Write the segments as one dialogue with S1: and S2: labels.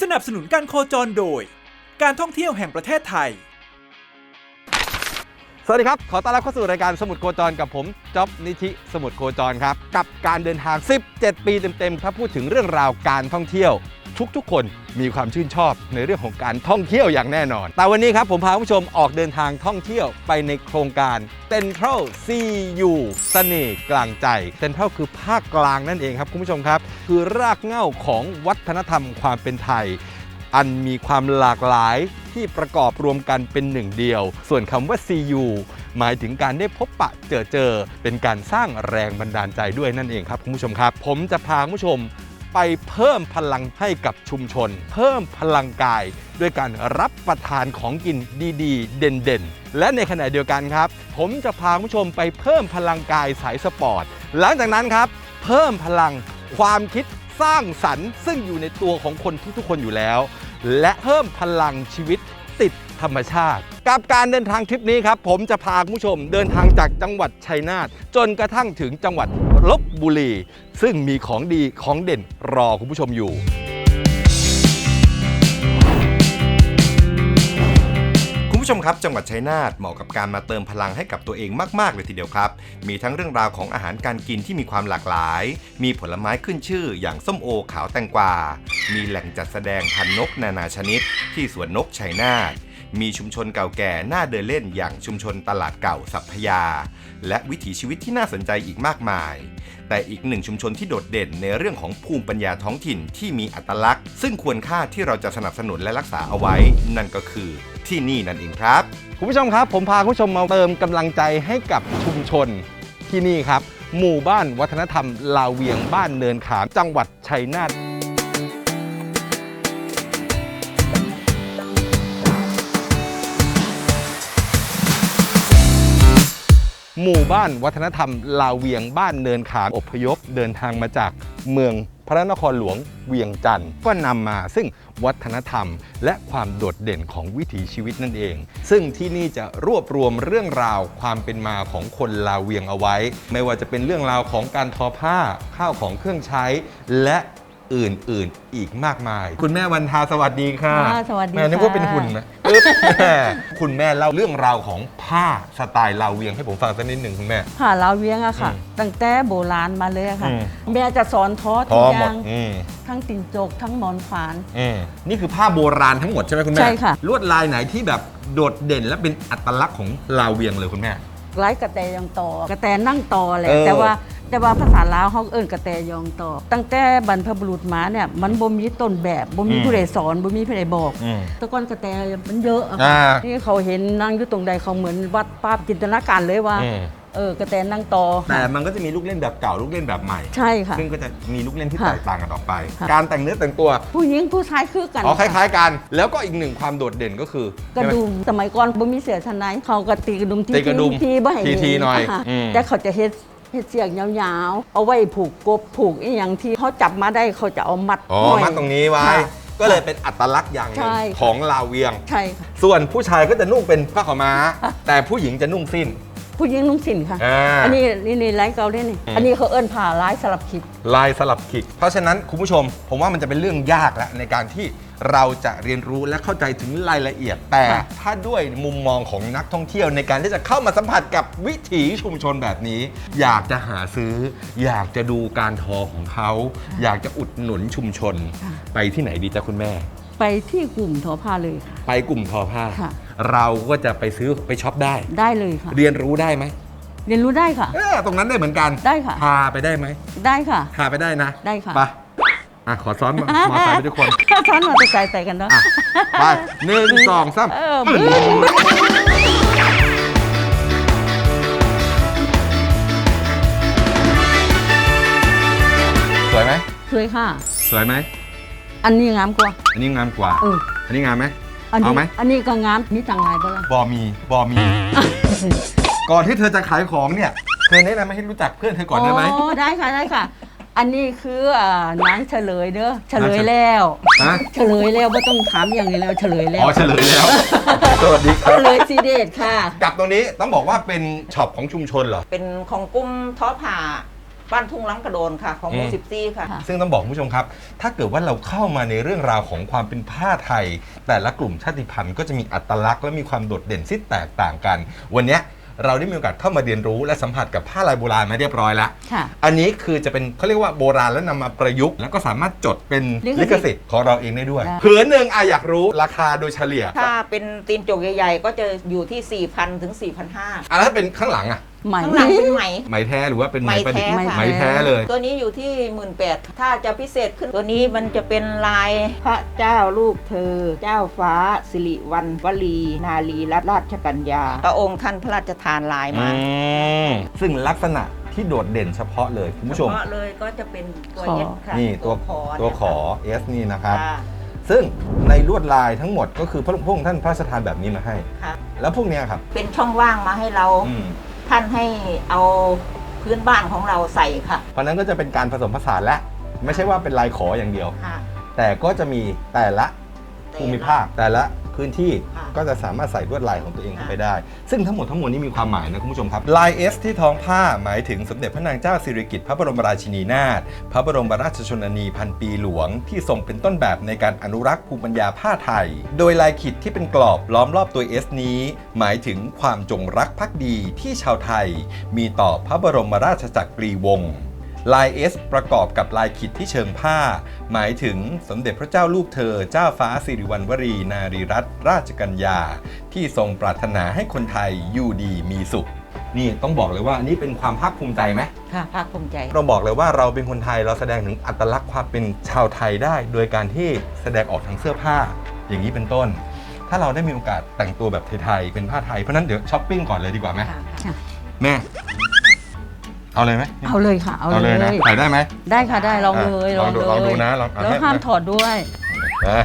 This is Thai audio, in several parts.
S1: สนับสนุนการโคจรโดย การท่องเที่ยวแห่งประเทศไทย
S2: วัสดีครับ ขอต้อนรับเข้าสู่รายการสมุดโคจรกับผมจ๊อบนิธิสมุดโคจรครับ กับการเดินทาง 17 ปีเต็มๆถ้าพูดถึงเรื่องราวการท่องเที่ยว ทุกๆ คนมีความชื่นชอบในเรื่องของการท่องเที่ยวอย่างแน่นอน แต่วันนี้ครับผมพาผู้ชมออกเดินทางท่องเที่ยวไปในโครงการ Central CU เสน่ห์กลางใจ Central คือภาคกลางนั่นเองครับคุณผู้ชมครับ คือรากเหง้าของวัฒนธรรมความเป็นไทย อันมีความหลากหลายที่ประกอบรวมกันเป็นหนึ่งเดียว ส่วนคำว่า CU หมายถึงการได้พบปะเจอเจอ เป็นการสร้างแรงบันดาลใจด้วยนั่นเองครับคุณผู้ชมครับ ผมจะพาคุณผู้ชมไปเพิ่มพลังให้กับชุมชน เพิ่มพลังกาย ด้วยการรับประทานของกินดีๆ เด่นๆ และในขณะเดียวกันครับ ผมจะพาคุณผู้ชมไปเพิ่มพลังกายสายสปอร์ต หลังจากนั้นครับ เพิ่มพลังความคิด สร้างสรรค์ ซึ่งอยู่ในตัวของคนทุกๆคนอยู่แล้ว และเพิ่มพลังชีวิตติดธรรมชาติ กับการเดินทางทริปนี้ครับ ผมจะพาคุณผู้ชมเดินทางจากจังหวัดชัยนาทจนกระทั่งถึงจังหวัดลบบุรี ซึ่งมีของดีของเด่นรอคุณผู้ชมอยู่
S3: ผู้ชมครับ จังหวัดชัยนาทเหมาะกับการมาเติมพลังให้กับตัวเองมากๆเลยทีเดียวครับ มีทั้งเรื่องราวของอาหารการกินที่มีความหลากหลาย มีผลไม้ขึ้นชื่ออย่างส้มโอขาวแตงกวา มีแหล่งจัดแสดงพันนกนานาชนิด ที่สวนนกชัยนาท มีชุมชนเก่าแก่น่าเดินเล่นอย่างชุมชนตลาดเก่าสัพพยา และวิถีชีวิตที่น่าสนใจอีกมากมาย แต่อีกหนึ่งชุมชนที่โดดเด่นในเรื่องของภูมิปัญญาท้องถิ่นที่มีอัตลักษณ์ ซึ่งควรค่าที่เราจะสนับสนุนและรักษาเอาไว้ นั่นก็คือที่นี่นั่นเองครับ
S2: คุณผู้ชมครับ ผมพาคุณผู้ชมมาเติมกำลังใจให้กับชุมชนที่นี่ครับ หมู่บ้านวัฒนธรรมลาวเวียงบ้านเนินขามจังหวัดชัยนาท หมู่บ้านวัฒนธรรม ลาวเวียงบ้านเนินขามอพยพเดินทางมาจากเมืองพระนครหลวงเวียงจันทร์ก็นำมาซึ่งวัฒนธรรม และความโดดเด่นของวิถีชีวิตนั่นเอง ซึ่งที่นี่จะรวบรวมเรื่องราวความเป็นมาของคนลาวเวียงเอาไว้ ไม่ว่าจะเป็นเรื่องราวของการทอผ้าข้าวของเครื่องใช้ และ อื่น ๆ อีกมากมาย คุณแม่วันทาสวัสดีค่ะ
S4: ค่ะสวัสดี
S2: แม่นึกว่า
S4: ค่ะ
S2: เป็นหุ่นนะอึ๊บแม่คุณแม่เล่าเรื่องราวของผ้าสไตล์ลาวเวียงให้ผมฟังสักนิดหนึ่งคุณแม่
S4: ผ่าลาวเวียงอะค่ะ
S2: อืม
S4: ตั้งแต่โบราณมาเลยอะค่ะ
S2: อืม
S4: แม่จะสอนทอ
S2: พ
S4: ทุ
S2: อก
S4: อ
S2: หมด
S4: ย่าง
S2: อืม
S4: ทั้งติ่นจกทั้งหมอนฝาน
S2: อืมนี่คือผ้าโบราณทั้งหมดใช่ไหมคุณแม่
S4: ใช่ค่ะ
S2: ลวดลายไหนที่แบบโดดเด่นและเป็นอัตลักษณ์ของลาวเวียงเลยคุณแม่
S4: ไร้กระแตยองต่อกระแตนั่งต่อแหละ
S2: เออ
S4: แต่ว่า แต่ว่าภาษาลาวเขาเอิ้นกระแตยองต่อ ตั้งแต่บรรพบุรุษมาเนี่ยมันบ่มีต้นแบบบ่มีผู้ใดสอนบ่มีผู้ใดบอก
S2: อืม
S4: แตะก้อนกระแตมันเยอะอะ
S2: อ่า
S4: ที่เขาเห็นนั่งอยู่ตรงใดเขาเหมือนวัดภาพจินตนาการเลยว่า
S2: อืม
S4: เออกระแตนั่งต่อ
S2: แต่มันก็จะมีลูกเล่นแบบเก่าลูกเล่นแบบใหม่
S4: ใช่ค่ะ
S2: ซึ่งก็จะมีลูกเล่นที่
S4: ค่ะ
S2: แตกต่างกันออกไป
S4: ค่ะ
S2: การแต่งเนื้อแต่งตัว
S4: ผู้หญิงผู้ชายคือกัน
S2: อ๋อค
S4: ค่ะ
S2: ล้ายๆกัน แล้วก็อีกหนึ่งความโดดเด่นก็คือก
S4: ระดุมสมัยก่อนบ่มีเสือชั้นในเขาก็ตีกระดุมที
S2: ตีกระดุม
S4: ทีบ่ให้
S2: ทีๆหน่อยะอืม
S4: แต่เขาจะเฮ็ด เฮ็ดเสียกยาวๆ เอาไว้ผูกกบผูกอีหยังที่เขาจับมาได้เขาจะเอามัด
S2: อ๋อ
S4: ห้ย
S2: มาตรงนี้ไว้
S4: ค่ะ
S2: ก็เลยเป็นอัตลักษณ์อย่างหนึ่ง
S4: ใช่ค่ะ
S2: ของลาวเวียง
S4: ใช่ค่ะ
S2: ส่วนผู้ชายก็จะนุ่งเป็นผ้าขาวม้า แต่ผู้หญิงจะนุ่งสิ้น
S4: ผู้หญิงนุ่งสินค่ะ
S2: อ่า
S4: อันนี้นี่นี่ไลฟ์เกาได้นี่
S2: อืม
S4: อันนี้เขาเอิ้นผ่าลายสลับขิด
S2: ลายสลับขิก เพราะฉะนั้นคุณผู้ชม ผมว่ามันจะเป็นเรื่องยากแล้วในการที่ เราจะเรียนรู้และเข้าใจถึงรายละเอียด แต่
S4: ค่ะ
S2: ถ้าด้วยมุมมองของนักท่องเที่ยวในการที่จะเข้ามาสัมผัสกับวิถีชุมชนแบบนี้ อยากจะหาซื้อ อยากจะดูการทอของเขา อยากจะอุดหนุนชุมชน ไปที่ไหนดีจ้ะคุณแม่
S4: ไปที่กลุ่มทอผ้าเลยค่ะ
S2: ไปกลุ่มทอผ้า
S4: ค่ะ
S2: เราก็จะไปซื้อไปช็อปได้
S4: ได้เลยค่ะ
S2: เรียนรู้ได้ไหม
S4: เรียนรู้ได้ค่ะ
S2: เออตรงนั้นได้เหมือนกัน
S4: ได้ค่ะ
S2: พาไปได้ไหม
S4: ได้ค่ะ
S2: พาไปได้นะ
S4: ได้ค่ะ
S2: ไป อะขอซ้อนมอไซค์ไปทุกคน
S4: ซ้อนมอเตอร์ไซค์ใส่กันเนาะ
S2: อะไปหนึ่งสองสาม
S4: เออ
S2: สวยไหม
S4: สวยค่ะ
S2: สวยไหม
S4: อันนี้งามกว่า
S2: อันนี้งามกว่า
S4: เออ
S2: อันนี้งามไหม
S4: อัน
S2: เอา
S4: นี้
S2: ไหม
S4: อันนี้ก็งามมีต่างลายบ่ล่ะ
S2: บอมีบอมี ก่อนที่เธอจะขายของเนี่ย เธอแนะนำให้รู้จักเพื่อนเธอก่อนได้ไหม
S4: อ๋อได้ค่ะได้ค่ะ อันนี้คืออ่านางเฉลยเด้อเฉลย
S2: นางเฉ
S4: แล้ว
S2: ฮะ
S4: เฉลยแล้วไม่ต้องถามอย่างนี้แล้วเฉลยแล้ว
S2: อ๋อเฉลยแล้ว สวัสดีค
S4: เฉ
S2: รับ
S4: ลยซีเดตค่ะ
S2: กับตรงนี้ต้องบอกว่าเป็นช็อปของชุมชนเหรอ
S5: เป็นของกลุ่มท้อผ่าบ้านทุ่งลังกระโดนค่ะ ของหมู่
S2: อืม
S5: สิบซี่ค่ะ
S4: ค่ะ
S2: ซึ่งต้องบอกคุณผู้ชมครับ ถ้าเกิดว่าเราเข้ามาในเรื่องราวของความเป็นผ้าไทย แต่ละกลุ่มชาติพันธุ์ก็จะมีอัตลักษณ์และมีความโดดเด่นที่แตกต่างกัน วันเนี้ย เราได้มีโอกาสเข้ามาเรียนรู้และสัมผัสกับผ้าลายโบราณมาเรียบร้อยแล้ว
S4: ค่ะ
S2: อันนี้คือจะเป็นเขาเรียกว่าโบราณแล้วนำมาประยุกต์ แล้วก็สามารถจดเป็น
S4: ลิ
S2: ลิ
S4: ข
S2: ข
S4: สิ
S2: สิ
S4: ท
S2: ท
S4: ธิ์
S2: ธิ์ของเราเองได้ด้วย
S4: ได้
S2: ผืนหนึ่งอะอยากรู้ราคาโดยเฉลี่ย
S5: ถ้าเป็นตีนจกใหญ่ ๆ ก็จะอยู่ที่ 4,000 ถึง 4,500
S2: อะแล้วถ้าเป็นข้างหลังอะ
S4: ใหม่
S5: ข้างหลังเป็นไหม
S2: ไหมแท้หรือว่าเป็นไหม
S5: ไหม
S2: ประดิษฐ์
S5: แท้ค่ะ
S2: ไหมแท้เลย
S5: ตัวนี้อยู่ที่ 18,000ถ้าจะพิเศษขึ้นตัวนี้มันจะเป็นลาย พระเจ้าลูกเธอ เจ้าฟ้า สิริวัณวลี นาลีรัตนราชกัญญา พระองค์ท่านพระราชทานลายมา
S2: ซึ่งลักษณะที่โดดเด่นเฉพาะเลยคุณผู้ชม
S5: เฉพาะเลยก็จะเป็นตัว
S4: ขอ
S5: เย็ดค่ะ
S2: นี่ตัว
S5: ขอ
S2: ตัว
S5: เนี่ย
S2: ขอ S นี่นะครับ
S5: ค่ะ
S2: ซึ่งในลวดลายทั้งหมดก็คือพระพระองค์ท่านพระราชทานแบบนี้มาให้
S5: ค่ะ
S2: แล้วพวกเนี้ยครับ
S5: เป็นช่องว่างมาให้เรา
S2: อืม
S5: ท่านให้เอาพื้นบ้านของเราใส่ค่ะ
S2: เพราะนั้นก็จะเป็นการผสมผสานและ ไม่ใช่ว่าเป็นลายขออย่างเดียว
S5: ค่ะ
S2: แต่ก็จะมีแต่ละภูมิภาคแต่ละ พื้นที่
S5: ค่ะ
S2: ก็จะสามารถใส่ลวดลายของตัวเองเข้า
S5: ค่ะ
S2: ไปได้ ซึ่งทั้งหมดทั้งมวลนี้มีความหมายนะคุณผู้ชมครับลาย S ที่ท้องผ้าหมายถึงสมเด็จพระนางเจ้าสิริกิติ์พระบรมราชินีนาถพระบรมราชชนนีพันปีหลวง ที่ทรงเป็นต้นแบบในการอนุรักษ์ภูมิปัญญาผ้าไทย โดยลายขีดที่เป็นกรอบล้อมรอบตัว S นี้ หมายถึงความจงรักภักดีที่ชาวไทย มีต่อพระบรมราชจักรีวงศ์ ลาย S ประกอบกับลายขีดที่เชิงผ้า หมายถึงสมเด็จพระเจ้าลูกเธอ เจ้าฟ้าสิริวัณวรี นารีรัตนราชกัญญา ที่ทรงปรารถนาให้คนไทยอยู่ดีมีสุข นี่ต้องบอกเลยว่าอันนี้เป็นความภาคภูมิใจไหม
S5: ค่ะภาคภูมิใจ
S2: เราบอกเลยว่าเราเป็นคนไทยเราแสดงถึงอัตลักษณ์ความเป็นชาวไทยได้ โดยการที่แสดงออกทางเสื้อผ้า อย่างนี้เป็นต้น ถ้าเราได้มีโอกาสแต่งตัวแบบไทยๆเป็นผ้าไทยเพราะฉะนั้นเดี๋ยวช้อปปิ้งก่อนเลยดีกว่าไหม
S4: ค่ะ
S2: แม่ เอาเลยไหม
S4: เอาเลยค่ะ เอา
S2: เอา
S4: เล
S2: เลย
S4: ย
S2: นะถ่ายได้ไหม
S4: ได้ค่ะได้ลองเลย
S2: อะลองดู
S4: เลย
S2: ลองดูนะลองเอา
S4: แล้ว
S2: ให้
S4: ห้ามถอดด้วย
S2: นะ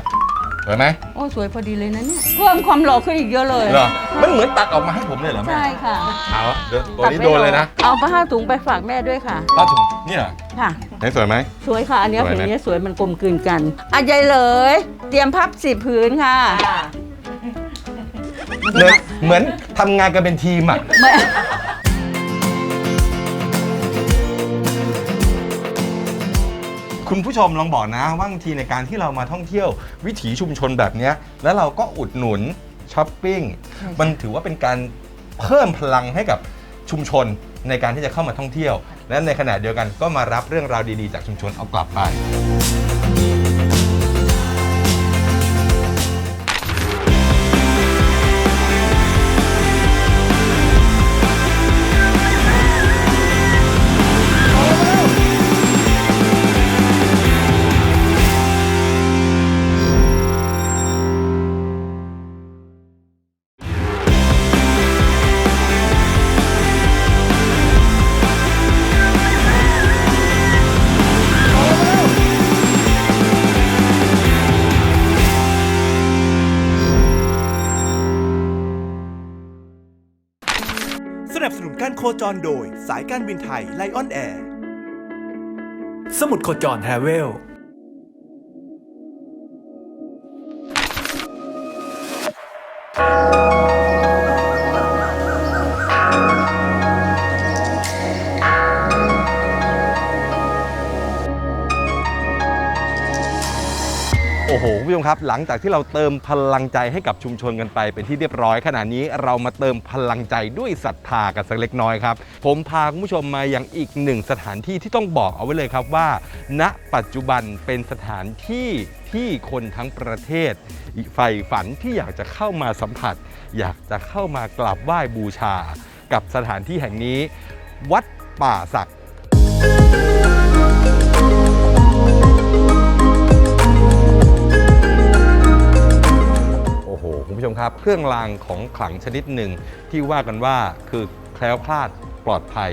S2: สวยไหม
S4: โอ้สวยพอดีเลยนะเนี่ยเพิ่มความหล่อขึ้นอีกเยอะเลย
S2: เหรอมันเหมือนตัดออกมาให้ผมเลยเหรอแม่
S4: ใช่ค่ะ
S2: เอาเดี๋ยวตัวนี้
S4: ตัไม่
S2: โดนเลยนะ
S4: เอาผ้าถุงไปฝากแม่ด้วยค่ะ
S2: ป้าถุงนี่เหรอ
S4: ค่ะ
S2: ไหนสวยไหม
S4: สวยค่ะ อันเนี้ย
S2: สวย
S4: ผื
S2: ไหม
S4: นเนี้ยสวยมันกลมกลืนกันอะยายเลย เตรียมพับสิบผืนค่ะ
S2: เหมือนเหมือนทำงานกันเป็นทีมอะ คุณผู้ชมลองบอกนะว่าบางทีในการที่เรามาท่องเที่ยววิถีชุมชนแบบเนี้ยแล้วเราก็อุดหนุนช้อปปิ้งมันถือว่าเป็นการเพิ่มพลังให้กับชุมชนในการที่จะเข้ามาท่องเที่ยว และในขณะเดียวกันก็มารับเรื่องราวดีๆ จากชุมชนเอากลับไป
S1: รโดยสายการบินไทยไลออนแอร์ สมุดโคจรแฮเวล
S2: อ้โหคุณผู้ชมครับ หลังจากที่เราเติมพลังใจให้กับชุมชนกันไป เป็นที่เรียบร้อยขณะนี้เรามาเติมพลังใจด้วยศรัทธากันสักเล็กน้อยครับ ผมพาคุณผู้ชมมาอย่างอีกหนึ่งสถานที่ที่ต้องบอกเอาไว้เลยครับว่า ณ ปัจจุบันเป็นสถานที่ที่คนทั้งประเทศใฝ่ฝันที่อยากจะเข้ามาสัมผัส อยากจะเข้ามากราบไหว้บูชา กับสถานที่แห่งนี้ วัดป่าศักดิ์ คุณผู้ชมครับ เครื่องรางของขลังชนิดหนึ่งที่ว่ากันว่าคือแคล้วคลาดปลอดภัย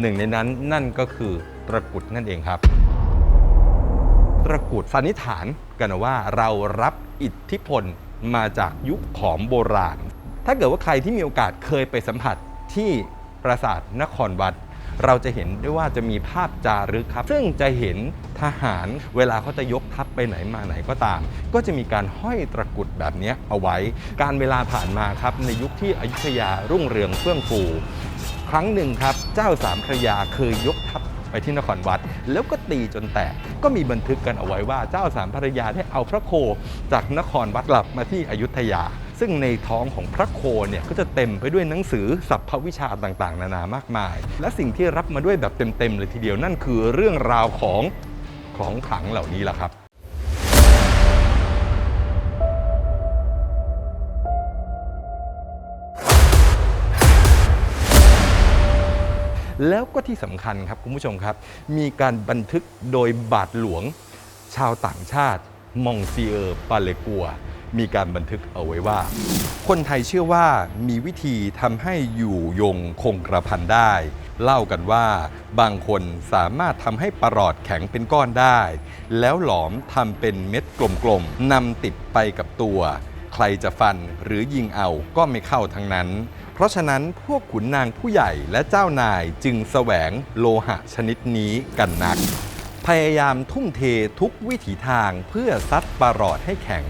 S2: หนึ่งในนั้นนั่นก็คือตะกุดนั่นเองครับ ตะกุดสันนิษฐานกันว่าเรารับอิทธิพลมาจากยุคขอมโบราณ ถ้าเกิดว่าใครที่มีโอกาสเคยไปสัมผัสที่ปราสาทนครวัด เราจะเห็นได้ว่าจะมีภาพจารึกครับ ซึ่งจะเห็นทหารเวลาเขาจะยกทัพไปไหนมาไหนก็ตาม ก็จะมีการห้อยตะกรุดแบบนี้เอาไว้ การเวลาผ่านมาครับในยุคที่อยุธยารุ่งเรืองเฟื่องฟู ครั้งหนึ่งครับ เจ้าสามพระยาเคยยกทัพไปที่นครวัด แล้วก็ตีจนแตก ก็มีบันทึกกันเอาไว้ว่าเจ้าสามพระยาได้เอาพระโคจากนครวัดกลับมาที่อยุธยา ซึ่งในท้องของพระโคเนี่ยก็จะเต็มไปด้วยหนังสือสัพพวิชาต่างๆ นานามากมาย และสิ่งที่รับมาด้วยแบบเต็มๆเลยทีเดียวนั่นคือเรื่องราวของของขลังเหล่านี้แหละครับแล้วก็ที่สำคัญครับคุณผู้ชมครับ มีการบันทึกโดยบาทหลวงชาวต่างชาติ มองซีเออร์ปาเลกัว มีการบันทึกเอาไว้ว่า คนไทยเชื่อว่ามีวิธีทำให้อยู่ยงคงกระพันได้ เล่ากันว่าบางคนสามารถทำให้ประหลอดแข็งเป็นก้อนได้ แล้วหลอมทำเป็นเม็ดกลมๆนำติดไปกับตัว ใครจะฟันหรือยิงเอาก็ไม่เข้าทั้งนั้นเพราะฉะนั้นพวกขุนนางผู้ใหญ่และเจ้านายจึงแสวงโลหะชนิดนี้กันนัก พยายามทุ่มเททุกวิถีทางเพื่อซัดปลาหลอดให้แข็ง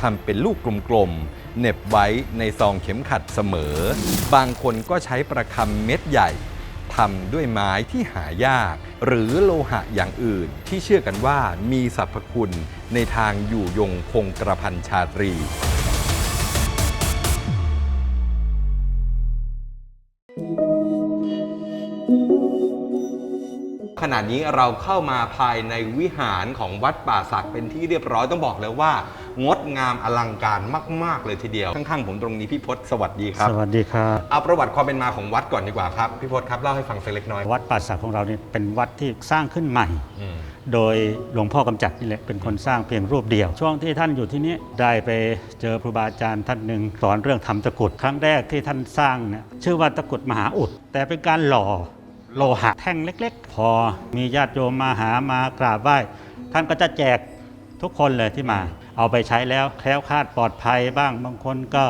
S2: ทำเป็นลูกกลมๆเน็บไว้ในซองเข็มขัดเสมอ บางคนก็ใช้ประคำเม็ดใหญ่ทำด้วยไม้ที่หายาก หรือโลหะอย่างอื่น ที่เชื่อกันว่ามีสรรพคุณในทางอยู่ยงคงกระพันชาตรี ณะนี้เราเข้ามาภายในวิหารของวัดป่าศักเป็นที่เรียบร้อยต้องบอกเลยว่า งดงามอลังการมาก ๆ เลยทีเดียว ข้าง ๆ ผมตรงนี้พี่พศสวัสดีครับ
S6: สวัสดีครับ
S2: เอาประวัติความเป็นมาของวัดก่อนดีกว่าครับพี่พศครับเล่าให้ฟังสักเล็กน้อย
S6: วัดป่าสักของเรานี่เป็นวัดที่สร้างขึ้นใหม่
S2: อืม
S6: โดยหลวงพ่อกำจัดนี่แหละเป็นคนสร้างเพียงรูปเดียว ช่วงที่ท่านอยู่ที่นี้ได้ไปเจอครูบาอาจารย์ท่านหนึ่งสอนเรื่องทำตะกรุดครั้งแรกที่ท่านสร้างเนี่ยชื่อว่าตะกรุดมหาอุด แต่เป็นการหล่อ โลหะแท่งเล็ก ๆ พอมีญาติโยมมาหามากราบไหว้ ท่านก็จะแจกทุกคนเลยที่มา เอาไปใช้แล้วแคล้วคลาดปลอดภัยบ้างบางคนก็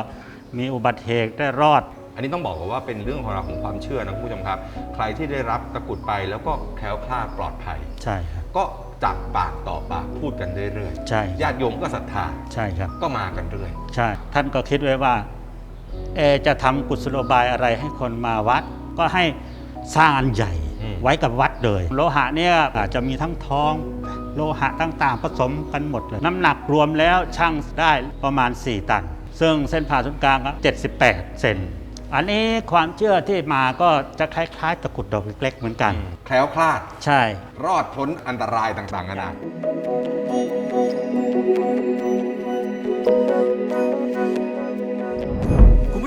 S6: มีอุบัติเหตุได้รอด
S2: อันนี้ต้องบอกก่อนว่าเป็นเรื่องของเราวของความเชื่อนะคุณผู้ชมครับ ใครที่ได้รับตะกรุดไปแล้วก็แคล้วคลาดปลอดภัย
S6: ใช่ครับ
S2: ก็จากปากต่อปากพูดกันเรื่อย
S6: ใช่
S2: ๆญาติโยมก็ศรัทธา
S6: ใช่ครับ
S2: ก็มากันเรื่อย
S6: ใช่ ท่านก็คิดไว้ว่า เอะจะทำกุศโลบายอะไรให้คนมาวัด ก็ให้ สร้างอันใหญ่
S2: อืม
S6: ไว้กับวัดเลย โลหะเนี่ยอาจจะมีทั้งทอง โลหะต่างๆผสมกันหมดเลย น้ำหนักรวมแล้วช่างได้ประมาณ 4 ตัน ซึ่งเส้นผ่าศูนย์กลางก็78 เซนอันนี้ความเชื่อที่มาก็จะคล้ายๆตะกรุดดอกเล็กๆเหมือนกัน
S2: แคล้วคลาด
S6: ใช่
S2: รอดพ้นอันตรายต่างๆนานา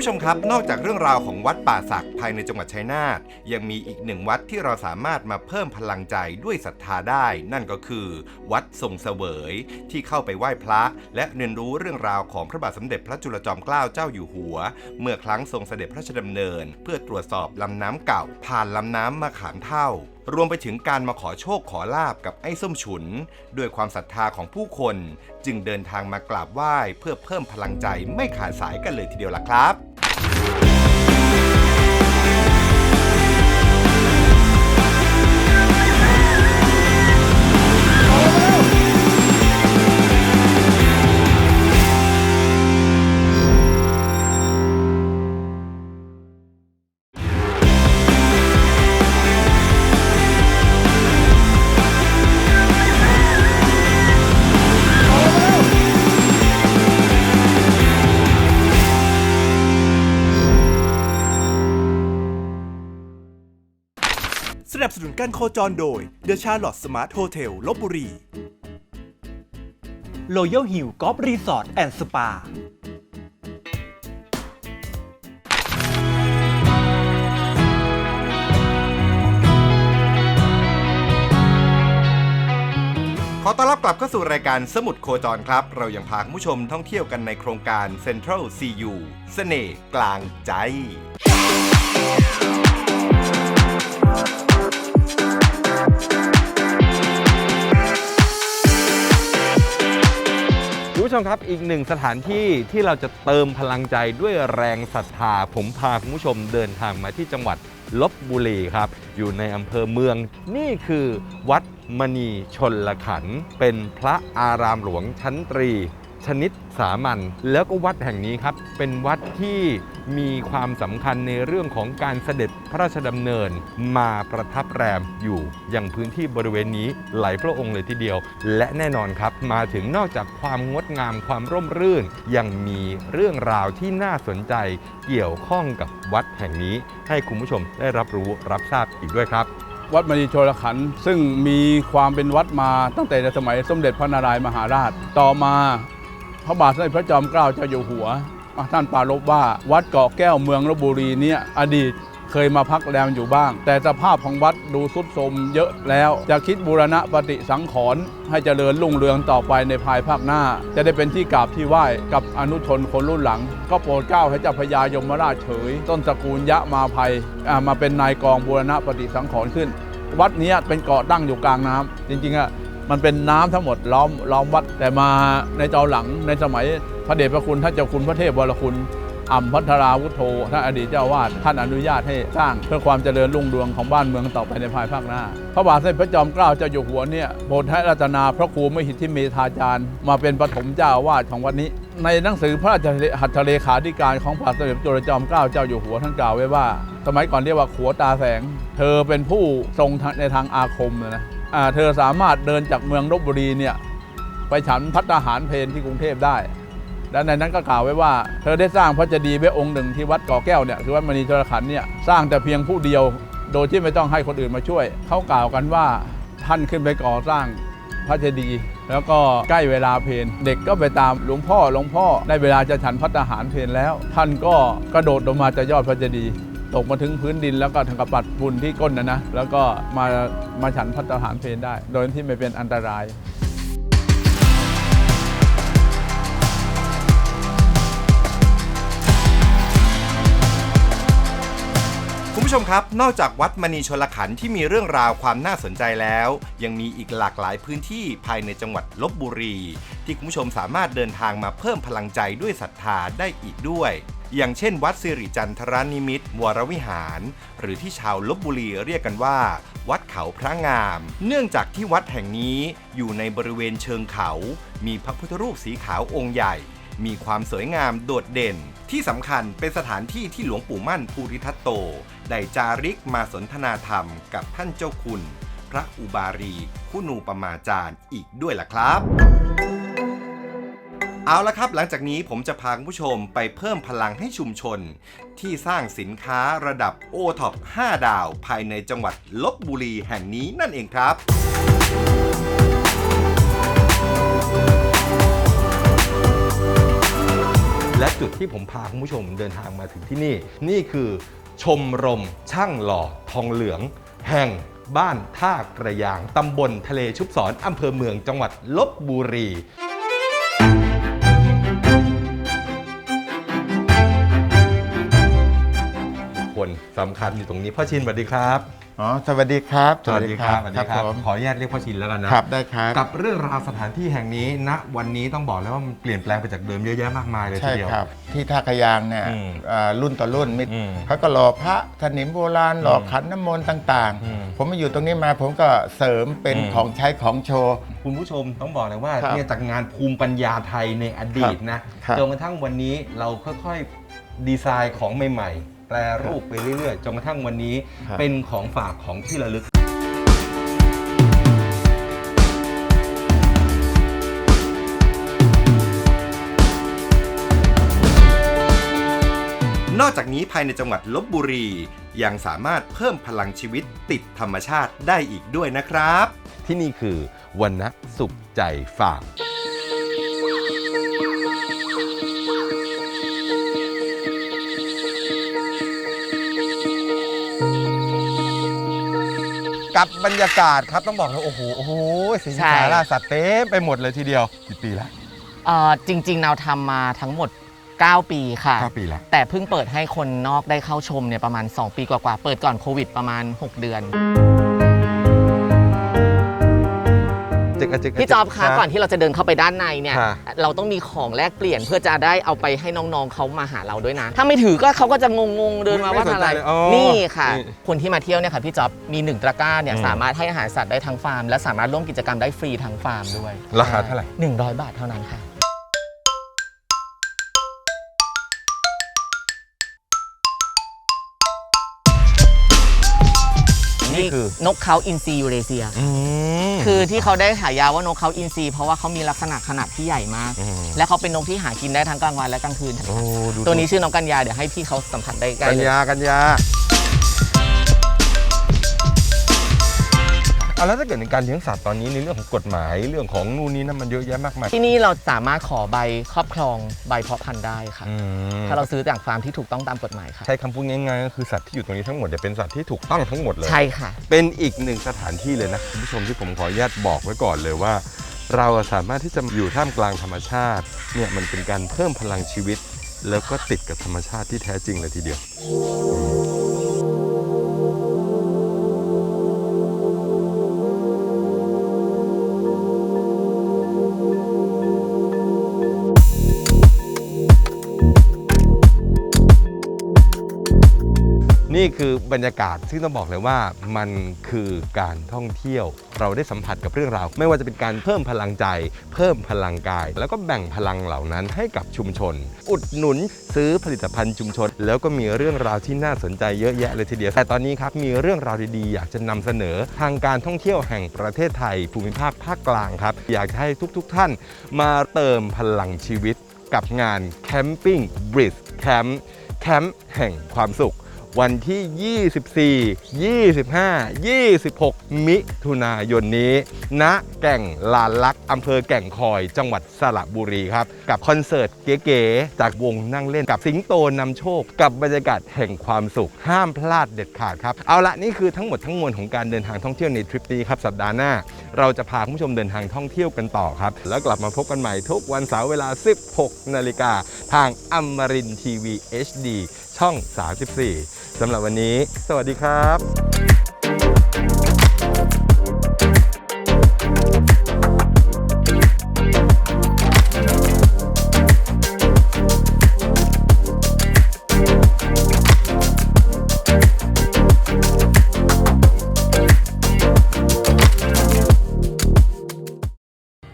S3: ผู้ชมครับ นอกจากเรื่องราวของวัดป่าศักภายในจังหวัดชัยนาทยังมีอีกหนึ่งวัดที่เราสามารถมาเพิ่มพลังใจด้วยศรัทธาได้ นั่นก็คือ วัดทรงเสวย ที่เข้าไปไหว้พระ และเรียนรู้เรื่องราวของพระบาทสมเด็จพระจุลจอมเกล้าเจ้าอยู่หัว เมื่อครั้งทรงเสด็จพระราชดำเนิน เพื่อตรวจสอบลำน้ำเก่า ผ่านลำน้ำมาขามเท่ารวมไปถึงการมาขอโชคขอลาบกับไอ้ส้มฉุน ด้วยความศรัทธาของผู้คน จึงเดินทางมากราบไหว้เพื่อเพิ่มพลังใจไม่ขาดสายกันเลยทีเดียวล่ะครับ
S1: การโคจรโดย The Charlotte Smart Hotel ลบบุรี Royal Hill Golf Resort and Spa
S3: อต้อนรับกลับเข้าสู่รายการสมุดโคจรครับ เรายังพาคุณผู้ชมท่องเที่ยวกันในโครงการ Central CU เสน่ห์กลางใจ
S2: ผู้ชมครับอีกหนึ่งสถานที่ที่เราจะเติมพลังใจด้วยแรงศรัทธา ผมพาคุณผู้ชมเดินทางมาที่จังหวัดลบบุรีครับ อยู่ในอำเภอเมือง นี่คือวัดมณีชนละขัน เป็นพระอารามหลวงชั้นตรี ชนิดสามัญแล้วก็วัดแห่งนี้ครับ เป็นวัดที่ มีความสำคัญในเรื่องของการเสด็จพระราชดำเนิน มาประทับแรมอยู่อยังพื้นที่บริเวณนี้หลายพระองค์เลยทีเดียว และแน่นอนครับ มาถึงนอกจากความงดงามความร่มรื่น ยังมีเรื่องราวที่น่าสนใจเกี่ยวข้องกับวัดแห่งนี้ ให้คุณผู้ชมได้รับรู้รับทราบอีกด้วยครับ
S7: วัดมณีโชลขันธ์ซึ่งมีความเป็นวัดมาตั้งแต่ในสมัยสมเด็จพระนารายมหาราช ต่อมาพระบาทสมเด็จพระจอมเกล้าเจ้าอยู่หัว ท่านปารภว่าวัดเกาะแก้วเมืองลบบุรีเนี่ยอดีตเคยมาพักแรมอยู่บ้าง แต่สภาพของวัดดูทรุดโทรมเยอะแล้ว จะคิดบูรณะปฏิสังขรณ์ให้เจริญรุ่งเรืองต่อไปในภายภาคหน้า จะได้เป็นที่กราบที่ไหว้กับอนุชนคนรุ่นหลัง ก็โปรดเกล้าให้เจ้าพญายมราชเฉย ต้นตระกูลยะมาภัยมาเป็นนายกองบูรณะปฏิสังขรณ์ขึ้น วัดนี้เป็นเกาะตั้งอยู่กลางน้ำจริงๆอะ มันเป็นน้ำทั้งหมดล้อมล้อมวัด แต่มาในจอหลังในสมัยพระเดชพระคุณท่านเจ้าคุณพระเทพวรคุณอ่ำพัทราวุฒโธท่านอดีตเจ้าวาดท่านอนุญาตให้สร้างเพื่อความเจริญรุ่งเรืองของบ้านเมืองต่อไปในภายภาคหน้า พระบาทสมเด็จพระจอมเกล้าเจ้าอยู่หัวเนี่ยโปรดให้รัตนาพระครูมหิทธิเมธาจารย์ มาเป็นปฐมเจ้าวาสของวัดนี้ ในหนังสือพระราชหัตถเลขาธิการของพระบาทสมเด็จพระจุลจอมเกล้าเจ้าอยู่หัวท่านกล่าวไว้ว่า สมัยก่อนเรียกว่าขัวตาแสง เธอเป็นผู้ทรงในทางอาคมนะนะ เธอสามารถเดินจากเมืองลบบุรีเนี่ยไปฉันพัตตาหารเพนที่กรุงเทพได้ และในนั้นก็กล่าวไว้ว่า เธอได้สร้างพระเจดีย์ไว้องค์หนึ่งที่วัดก่อแก้วเนี่ยคือวัดมณีชลขันเนี่ยสร้างแต่เพียงผู้เดียว โดยที่ไม่ต้องให้คนอื่นมาช่วย เขากล่าวกันว่าท่านขึ้นไปก่อสร้างพระเจดีย์แล้วก็ใกล้เวลาเพนเด็กก็ไปตามหลวงพ่อหลวงพ่อได้เวลาจะฉันพัตตาหารเพนแล้ว ท่านก็กระโดดลงมาจากยอดพระเจดีย์ ตกมาถึงพื้นดินแล้วก็ถึงกระปัดปุ่นที่ก้นนะนะแล้วก็มามาฉันพัตตาหารเพลนได้ โดยที่ไม่เป็นอันตราย
S3: ผู้ชมครับ นอกจากวัดมณีชนลขันที่มีเรื่องราวความน่าสนใจแล้ว ยังมีอีกหลากหลายพื้นที่ภายในจังหวัดลบบุรี ที่คุณผู้ชมสามารถเดินทางมาเพิ่มพลังใจด้วยศรัทธาได้อีกด้วย อย่างเช่น วัดสิริจันทรนิมิตวรวิหาร หรือที่ชาวลบบุรีเรียกกันว่า วัดเขาพระงาม เนื่องจากที่วัดแห่งนี้อยู่ในบริเวณเชิงเขา มีพระพุทธรูปสีขาวองค์ใหญ่ มีความสวยงามโดดเด่น ที่สำคัญเป็นสถานที่ที่หลวงปู่มั่นภูริทัตโต ได้จาริกมาสนทนาธรรมกับท่านเจ้าคุณ พระอุบารีคุณูปมาจารย์อีกด้วยล่ะครับเอาละครับหลังจากนี้ผมจะพาคุณผู้ชมไปเพิ่มพลังให้ชุมชน ที่สร้างสินค้าระดับโอท็อป5ดาวภายในจังหวัดลบบุรีแห่งนี้นั่นเองครับ
S2: และจุดที่ผมพาคุณผู้ชมเดินทางมาถึงที่นี่ นี่คือชมรมช่างหล่อทองเหลือง แห่งบ้านท่ากระยางตำบลทะเลชุบสอนอำเภอเมืองจังหวัดลบบุรี สำคัญอยู่ตรงนี้พ่อชินสวัสดีครับ
S8: อ๋อสวัสดีครับ
S2: สวัสดีครับ
S8: ผม
S2: ขออนุญาตเรียกพ่อชินแล้วกันนะครับ
S8: ได้ครับ
S2: กับเรื่องราวสถานที่แห่งนี้ณวันนี้ต้องบอกเลยว่ามันเปลี่ยนแปลงไปจากเดิมเยอะแยะมากมายเลยที
S8: ใช่
S2: เดียว
S8: ครับ ที่ท่าขยางเนี่ย
S2: อืม
S8: อ่ารุ่นต่อรุ่นมิ
S2: อืม
S8: เขาก็หล่อพระสนิมโบราณหล่ออ
S2: ม
S8: ขันน้ำมนต์ต่าง
S2: อืม
S8: ๆ ผมมาอยู่ตรงนี้มาผมก็เสริมเป็น
S2: อืม
S8: ของใช้ของโชว์
S2: คุณผู้ชมต้องบอกเลยว่า
S8: ครับ
S2: เนี่ยจากงานภูมิปัญญาไทยในอดีตนะครับ จนกระทั่งวันนี้เราค่อยๆ ดีไซน์ของใหม่ๆ แปรรูปไปเรื่อยๆจนกระทั่งวันนี้
S8: ครับ
S2: เป็นของฝากของที่ระลึก
S3: นอกจากนี้ภายในจังหวัดลบบุรี ยังสามารถเพิ่มพลังชีวิตติดธรรมชาติได้อีกด้วยนะครับ
S2: ที่นี่คือวันนะสุขใจฝาก
S8: ก
S2: กับบรรยากาศครับต้องบอกเลยโอ้โหโอ้โหสิง
S9: ใช่
S2: สาราสัตว์เต็มไปหมดเลยทีเดียวกี่ปีแล้ว
S9: เอ่อจริงๆเราทำมาทั้งหมด 9 ปีค่ะ
S2: เก้าปีแล้ว
S9: แต่เพิ่งเปิดให้คนนอกได้เข้าชมเนี่ยประมาณ 2 ปีกว่าๆ เปิดก่อนโควิดประมาณ 6 เดือน
S2: จึกะจึกะ
S9: พี่จอบคะ
S2: จึ
S9: ก่อนที่เราจะเดินเข้าไปด้านในเนี่ย
S2: ค่ะ
S9: เราต้องมีของแลกเปลี่ยนเพื่อจะได้เอาไปให้น้องๆเขามาหาเราด้วยนะ ถ้าไม่ถือก็เขาก็จะงงๆเดินมาว่า
S2: ไม่สน
S9: อะ
S2: ใจ
S9: ไร
S2: เลยอ๋อ
S9: นี่ค่ะ
S2: นี่
S9: คนที่มาเที่ยวเนี่ยค่ะพี่จอบมีหนึ่งตะกร้าเนี่ย
S2: อืม
S9: สามารถให้อาหารสัตว์ได้ทั้งฟาร์มและสามารถร่วมกิจกรรมได้ฟรีทั้งฟาร์มด้วย
S2: ราคาเท่าไหร่
S9: 100 บาทเท่านั้นค่ะ
S2: นี่คือน
S9: กเขาอินทรียูเรเซีย คือที่เขาได้ฉายาว่านกเขาอินทรีเพราะว่าเขามีลักษณะขนาดที่ใหญ่มาก
S2: ม
S9: และเขาเป็นนกที่หากินได้ทั้งกลางวันและกลางคืน
S2: โอ้ดู
S9: ตัวนี้ชื่อน้องกัญญาเดี๋ยวให้พี่เขาสัมผัสได้ใกล้
S2: กัญ
S9: เลย
S2: ญากัญญา เอาแล้วถ้าเกิดในการเลี้ยงสัตว์ตอนนี้ในเรื่องของกฎหมายเรื่องของนู่นนี่นั่นมันเยอะแยะมากมาย
S9: ที่นี่เราสามารถขอใบครอบครองใบเพาะพันธุ์ได้ค่ะ
S2: อืม
S9: ถ้าเราซื้อจากฟาร์มที่ถูกต้องตามกฎหมายค่ะ
S2: ใช้คำพูดง่ายๆก็คือสัตว์ที่อยู่ตรงนี้ทั้งหมดเนี่ยเป็นสัตว์ที่ถูกต้องทั้งหมดเลย
S9: ใช่ค่ะ
S2: เป็นอีกหนึ่งสถานที่เลยนะคุณผู้ชมที่ผมขออนุญาตบอกไว้ก่อนเลยว่า เราสามารถที่จะอยู่ท่ามกลางธรรมชาติเนี่ยมันเป็นการเพิ่มพลังชีวิต แล้วก็ติดกับธรรมชาติที่แท้จริงเลยทีเดียว นี่คือบรรยากาศซึ่งต้องบอกเลยว่ามันคือการท่องเที่ยว เราได้สัมผัสกับเรื่องราว ไม่ว่าจะเป็นการเพิ่มพลังใจ เพิ่มพลังกาย แล้วก็แบ่งพลังเหล่านั้นให้กับชุมชน อุดหนุนซื้อผลิตภัณฑ์ชุมชน แล้วก็มีเรื่องราวที่น่าสนใจเยอะแยะเลยทีเดียวแต่ตอนนี้ครับมีเรื่องราวดีๆ อยากจะนำเสนอทางการท่องเที่ยวแห่งประเทศไทย ภูมิภาคภาคกลางครับ อยากให้ทุกๆ ท่าน มาเติมพลังชีวิตกับงานแคมปิ้งบริดแคมป์แคมป์แห่งความสุข วันที่ 24 25 26 มิถุนายนนี้ ณ แก่งลานลักอำเภอแก่งคอย จังหวัดสระบุรีครับ กับคอนเสิร์ตเก๋ๆ จากวงนั่งเล่นกับสิงโตนำโชค กับบรรยากาศแห่งความสุข ห้ามพลาดเด็ดขาดครับ เอาละนี่คือทั้งหมดทั้งมวลของการเดินทางท่องเที่ยวในทริปนี้ครับ สัปดาห์หน้า เราจะพาคุณผู้ชมเดินทางท่องเที่ยวกันต่อครับ แล้วกลับมาพบกันใหม่ทุกวันเสาร์เวลา 16 นาฬิกาทางอมรินทีวี HD ช่อง 34 สำหรับวันนี้ สวัสดีครับ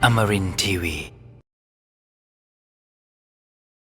S10: Amarin Tiwi.